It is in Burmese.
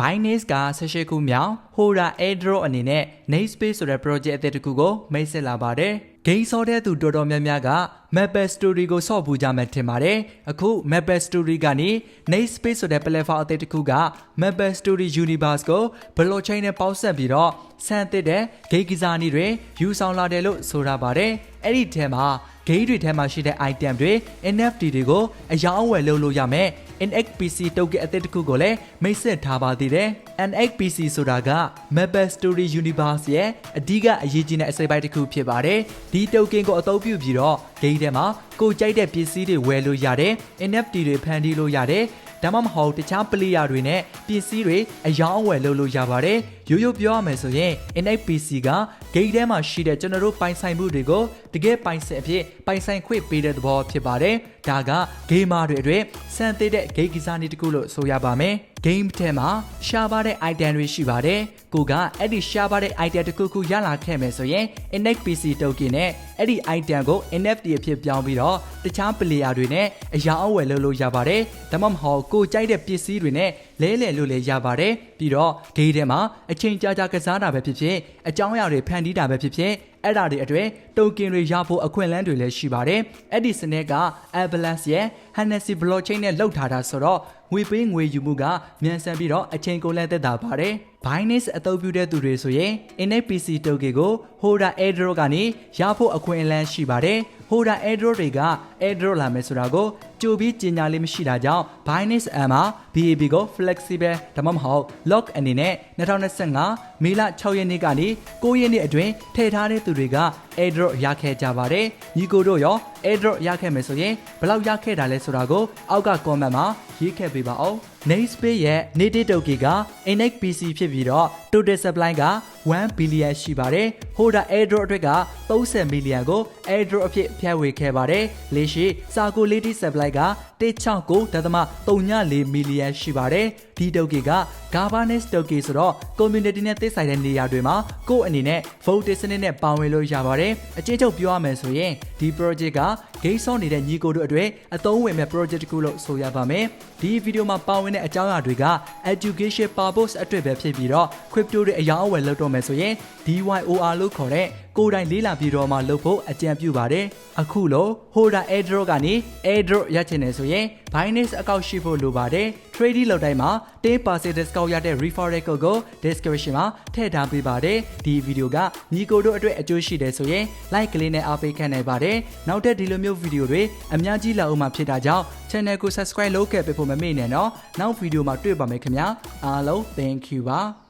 Binance က18ခုမြောက် Hora Airdrop အနေနဲ့ Namespace ဆိုတဲ့ project အသစ်တစ်ခုကိုမိတ်ဆက်လာပါတယ်။ Game ဆော့တဲ့သူတော်တော်များများက Maple Story ကိုဆော့ပူကြမယ်ထင်ပါတယ်။အခု Maple Story ကနေ Namespace ဆိုတဲ့ platform အသစ်တစ်ခုက Maple Story Universe ကို blockchain နဲ့ပေါင်းစပ်ပြီးတော့ ဆန်သစ်တဲ့ game ကစားနည်းတွေယူဆောင်လာတယ်လို့ဆိုရပါတယ်။အဲ့ဒီထဲမှာ game တွေထဲမှာရှိတဲ့ item တွေ NFT တွေကိုအယောင်းအဝယ်လုပ်လို့ရမယ် NXPC တုတ်ကအသစ်တစ်ခုကိုလည်းမိတ်ဆက်ထားပါသေးတယ် NXPC ဆိုတာက Maple Story Universe ရဲ့အဓိကအရေးကြီးတဲ့အစိပ်ပိုင်းတစ်ခုဖြစ်ပါတယ်ဒီ token ကိုအသုံးပြုပြီးတော့ game ထဲမှာကိုကြိုက်တဲ့ပစ္စည်းတွေဝယ်လို့ရတယ် NFT တွေဖန်တီးလို့ရတယ် ဒါမှမဟုတ်တခြား player တွေနဲ့ပစ္စည်းတွေအယောင်းအဝယ်လုပ်လို့ရပါတယ်ရိုးရိုးပြောရမယ်ဆိုရင် NXPC က game ထဲမှာရှိတဲ့ကျွန်တော်တို့ပိုင်ဆိုင်မှုတွေကိုတကယ်ပိုင်ဆိုင်အဖြစ်ပိုင်ဆိုင်ခွင့်ပေးတဲ့သဘောဖြစ်ပါတယ်ဒါက gamer တွေအတွက်စံသေးတဲ့ game ကစားနည်းတစ်ခုလို့ဆိုရပါမယ် game ထဲမှာရှားပါတဲ့ item တွေရှိပါတယ်ကိုကအဲ့ဒီရှားပါတဲ့ item တစ်ခုခုရလာခဲ့မယ်ဆိုရင် NXPC token နဲ့အဲ့ဒီ item ကို NFT အဖြစ်ပြောင်းပြီးတော့တခြား player တွေနဲ့အရာအဝယ်လုပ်လို့ရပါတယ်ဒါမှမဟုတ်ကိုကြိုက်တဲ့ပစ္စည်းတွေနဲ့ လဲလှယ်လို့လည်းရပါတယ်ပြီးတော့ game ထဲမှာအချိန်ကြာကြာကစားတာပဲဖြစ်ဖြစ်အကြောင်းအရာတွေဖန်တီးတာပဲဖြစ်ဖြစ်အဲ့ဒါတွေအတွေ့တိုကင်တွေရဖို့အခွင့်အလမ်းတွေလည်းရှိပါတယ်အဲ့ဒီစနစ်က Avalanche ရဲ့ Hennessy blockchain နဲ့လောက်ထားတာဆိုတော့ငွေပေးငွေယူမှုကမြန်ဆန်ပြီးတော့အချိန်ကုန်လည်းသက်သာပါတယ် Binance အသုံးပြုတဲ့သူတွေဆိုရင် NXPC token ကို Hoda Airdrop ကနေရဖို့အခွင့်အလမ်းရှိပါတယ် Hoda Airdrop တွေက Airdrop လာမယ်ဆိုတာကို ကြိုပြီးကြေညာလေးမရှိတာကြောင့် Binance M မှာ BAB ကို flexible ဒါမှမဟုတ် lock အနေနဲ့2025မေလ6ရက်နေ့ကနေ9ရက်နေ့အတွင်းထည့်ထားတဲ့သူတွေက Airdrop ရခဲ့ကြပါတယ်ညီကိုတို့ရော Airdrop ရခဲ့မယ်ဆိုရင်ဘယ်လောက်ရခဲ့တာလဲဆိုတာကိုအောက်က comment မှာရေးခဲ့ပေးပါအောင် Namespace ရဲ့ native token က NXPC ဖြစ်ပြီးတော့ total supply က1 billion ရှိပါတယ်။ Holder airdrop အတွက်က30 million ကို airdrop အဖြစ်ဖြန့်ဝေခဲ့ပါတယ်။လေရှိ circulating supply က169.34 million ရှိပါတယ်။ဒီ token က governance token ဆိုတော့ community နဲ့သိဆိုင်တဲ့နေရာတွေမှာကိုယ့်အနေနဲ့ vote စနစ်နဲ့ပါဝင်လို့ရပါတယ်။အကြေချုပ်ပြောရမယ်ဆိုရင်ဒီ project က 있습니다. Game ဆော့နေတဲ့ညီကိုတို့အတွက်အသုံးဝင်မဲ့ project တစ်ခုလို့ဆိုရပါမယ်။ဒီဗီဒီယိုမှာပါဝင်တဲ့အကြောင်းအရာတွေက education purpose အတွက်ပဲဖြစ်ပြီးတော့ crypto တွေအယောင်းအဝယ်လုပ်တော့မယ်ဆိုရင် DYOR လို့ခေါ်တဲ့ကိုယ်တိုင်လေးလာပြီးတော့မှလုပ်ဖို့အကြံပြုပါတယ်။အခုလို့ Holder Airdrop ကနေ Airdrop ရချင်တယ်ဆိုရင် Binance အကောင့်ရှိဖို့လိုပါတယ်။ Trading လုပ်တိုင်းမှာ10% discount ရတဲ့ referral code ကို description မှာထည့်ထားပေးပါတယ်။ဒီဗီဒီယိုကညီကိုတို့အတွက်အကျိုးရှိတယ်ဆိုရင် like ကလေးနဲ့အားပေးခံနိုင်ပါတယ်။နောက်ထပ်ဒီလိုမျိုးဗီဒီယိုတွေအများကြီးလာအောင်မှာဖြစ်တာကြောင့် channel ကို subscribe လုပ်ခဲ့ပေးဖို့မမေ့နဲ့နော်။နောက်ဗီဒီယိုမှာတွေ့ပါမယ်ခင်ဗျာ။အားလုံး thank you ပါ။